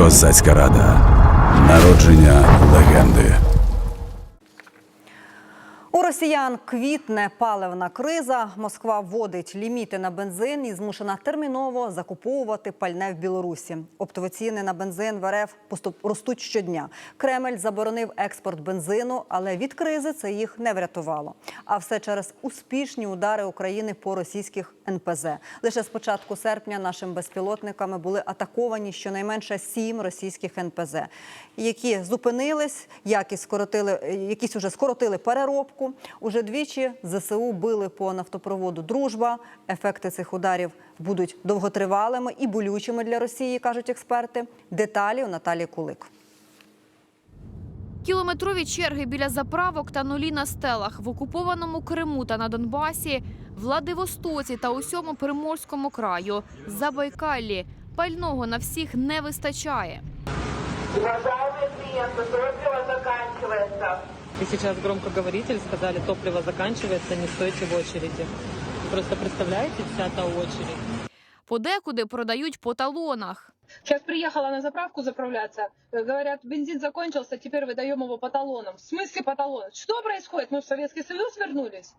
Козацька рада. Народження легенди. У росіян квітне паливна криза. Москва вводить ліміти на бензин і змушена терміново закуповувати пальне в Білорусі. Оптові ціни на бензин в РФ ростуть щодня. Кремль заборонив експорт бензину, але від кризи це їх не врятувало. А все через успішні удари України по російських НПЗ. Лише з початку серпня нашими безпілотниками були атаковані щонайменше сім російських НПЗ, які зупинились, якісь скоротили, якісь уже скоротили переробку. Уже двічі ЗСУ били по нафтопроводу Дружба. Ефекти цих ударів будуть довготривалими і болючими для Росії, кажуть експерти. Деталі у Наталії Кулик. Кілометрові черги біля заправок та нулі на стелах в окупованому Криму та на Донбасі, Владивостоці та усьому Приморському краю, Забайкаллі. Пального на всіх не вистачає. Уважаемые клиенты, топливо заканчивается. И сейчас громкоговоритель сказали, топливо заканчивается, не стойте в очереди. Просто представляете, вся та очередь. Подекуди продають по талонах. Сейчас приехала на заправку заправляться. Э, Говорят, бензин закончился, теперь выдаем его по талонам. В смысле по талонам? Что происходит? Мы в Советский Союз вернулись?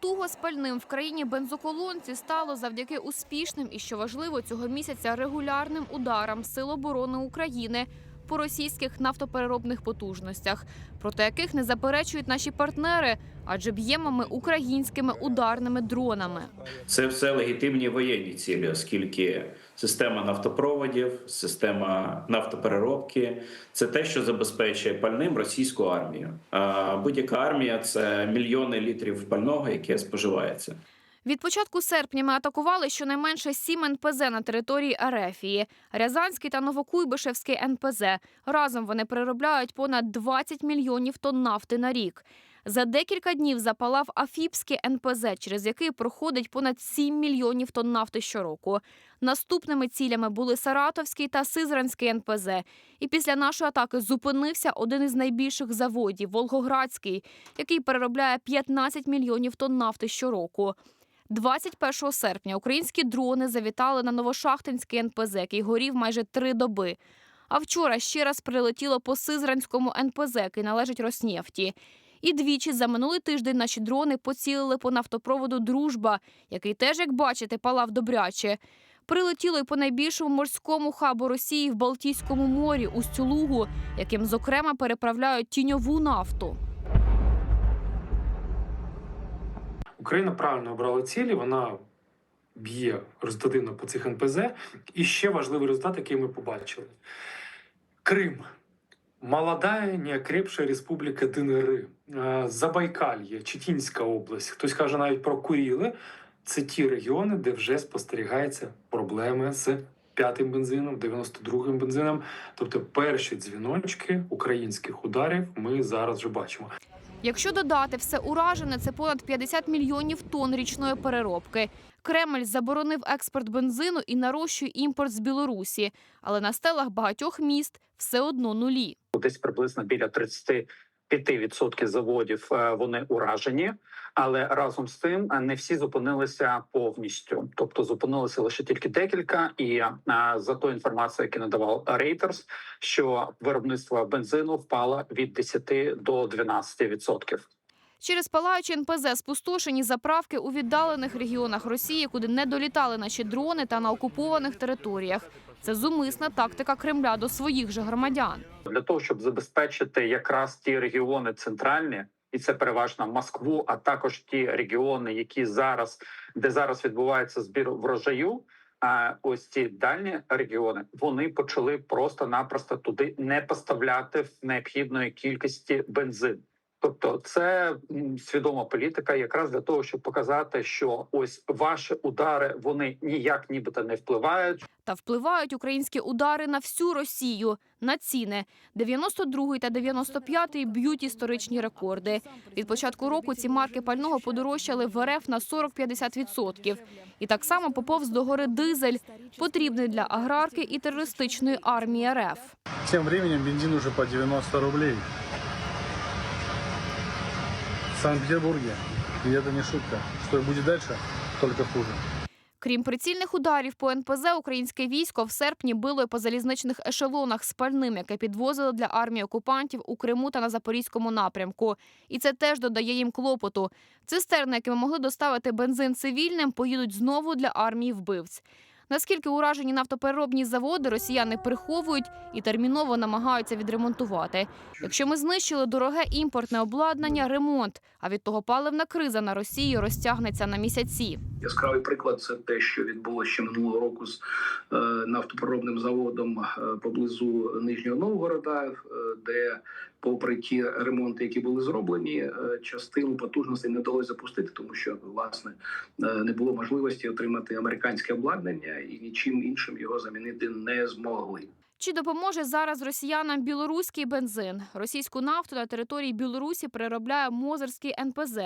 Туго з пальним в країні бензоколонці стало завдяки успішним і, що важливо, цього місяця регулярним ударам Сил оборони України по російських нафтопереробних потужностях, проти яких не заперечують наші партнери, адже б'ємо ми українськими ударними дронами. Це все легітимні воєнні цілі, оскільки система нафтопроводів, система нафтопереробки це те, що забезпечує пальним російську армію. Будь-яка армія це мільйони літрів пального, яке споживається. Від початку серпня ми атакували щонайменше сім НПЗ на території Арефії. Рязанський та Новокуйбишевський НПЗ. Разом вони переробляють понад 20 мільйонів тонн нафти на рік. За декілька днів запалав Афіпський НПЗ, через який проходить понад 7 мільйонів тонн нафти щороку. Наступними цілями були Саратовський та Сизранський НПЗ. І після нашої атаки зупинився один із найбільших заводів Волгоградський, який переробляє 15 мільйонів тонн нафти щороку. 21 серпня українські дрони завітали на Новошахтинський НПЗ, який горів майже три доби. А вчора ще раз прилетіло по Сизранському НПЗ, який належить Роснефті. І двічі за минулий тиждень наші дрони поцілили по нафтопроводу Дружба, який теж, як бачите, палав добряче. Прилетіло й по найбільшому морському хабу Росії в Балтійському морі Устюлугу, яким, зокрема, переправляють тіньову нафту. Україна правильно обрала цілі, вона б'є результативно по цих НПЗ. І ще важливий результат, який ми побачили: Крим. Молодая, неокрепшая республіка ДНР, Е, Забайкальє, Читінська область. Хтось каже навіть про Куріли. Це ті регіони, де вже спостерігаються проблеми з п'ятим бензином, 92-м бензином. Тобто перші дзвіночки українських ударів ми зараз вже бачимо. Якщо додати все уражене, це понад 50 мільйонів тонн річної переробки. Кремль заборонив експорт бензину і нарощує імпорт з Білорусі, але на стелах багатьох міст все одно нулі. десь приблизно біля 35% заводів е, вони уражені, але разом з тим е, не всі зупинилися повністю. Тобто зупинилися лише тільки декілька. І е, за ту інформацію, яку надавав Reuters, що виробництво бензину впало від 10 до 12%. Через палаючі НПЗ спустошені заправки у віддалених регіонах Росії, куди не долітали наші дрони та на окупованих територіях. Це зумисна тактика Кремля до своїх же громадян. для того, щоб забезпечити якраз ті регіони центральні, і це переважно Москву, а також ті регіони, які зараз де зараз відбувається збір врожаю. А ось ці дальні регіони вони почали просто-напросто туди не поставляти в необхідної кількості бензин. Тобто, це свідома політика, якраз для того, щоб показати, що ось ваші удари вони ніяк нібито не впливають. Та впливають українські удари на всю Росію, на ціни. 92-й та 95-й б'ють історичні рекорди. Від початку року ці марки пального подорожчали в РФ на 40-50%. І так само поповз до гори дизель, потрібний для аграрки і терористичної армії РФ. Тем временем бензин уже по 90 рублей. Санкт-Петербурге. И это не шутка. Что будет дальше, только хуже. Крім прицільних ударів по НПЗ, українське військо в серпні било й по залізничних ешелонах з пальним, яке підвозили для армії окупантів у Криму та на Запорізькому напрямку. І це теж додає їм клопоту. Цистерни, якими могли доставити бензин цивільним, поїдуть знову для армії вбивць. Наскільки уражені нафтопереробні заводи росіяни приховують і терміново намагаються відремонтувати. Якщо ми знищили дороге імпортне обладнання, ремонт, а від того паливна криза на Росії розтягнеться на місяці. Яскравий приклад це те, що відбулося ще минулого року з е, нафтопереробним заводом е, поблизу Нижнього Новгорода, е, де, попри ті ремонти, які були зроблені, е, частину потужностей не вдалося запустити, тому що власне е, не було можливості отримати американське обладнання і нічим іншим його замінити не змогли. Чи допоможе зараз росіянам білоруський бензин? Російську нафту на території Білорусі переробляє Мозерський НПЗ.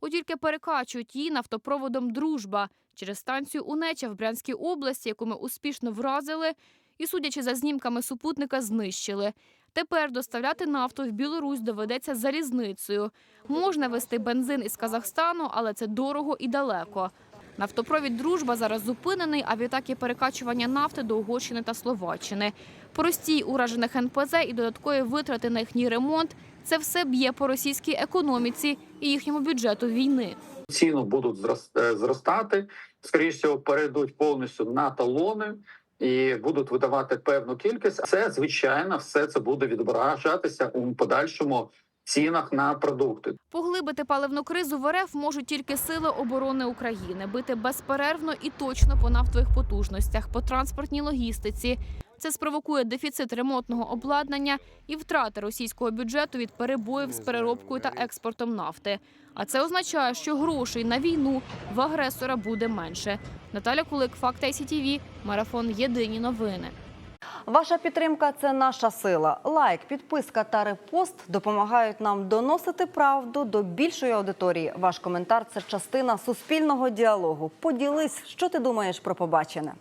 От тільки перекачують її нафтопроводом Дружба через станцію Унеча в Брянській області, яку ми успішно вразили, і, судячи за знімками супутника, знищили. Тепер доставляти нафту в Білорусь доведеться залізницею. Можна вести бензин із Казахстану, але це дорого і далеко. Нафтопровід Дружба зараз зупинений, а відтак є перекачування нафти до Угорщини та Словаччини. Простій уражених НПЗ і додаткові витрати на їхній ремонт це все б'є по російській економіці і їхньому бюджету війни. ціну будуть е, зростати. Скоріше всього, перейдуть повністю на талони і будуть видавати певну кількість. Це звичайно, все це буде відображатися у подальшому цінах на продукти. Поглибити паливну кризу в РФ можуть тільки сили оборони України, бити безперервно і точно по нафтових потужностях, по транспортній логістиці. Це спровокує дефіцит ремонтного обладнання і втрати російського бюджету від перебоїв з переробкою та експортом нафти. А це означає, що грошей на війну в агресора буде менше. Наталя Кулик, Факт ICTV, Марафон Єдині новини. Ваша підтримка це наша сила. Лайк, підписка та репост допомагають нам доносити правду до більшої аудиторії. Ваш коментар це частина суспільного діалогу. Поділись, що ти думаєш про побачене.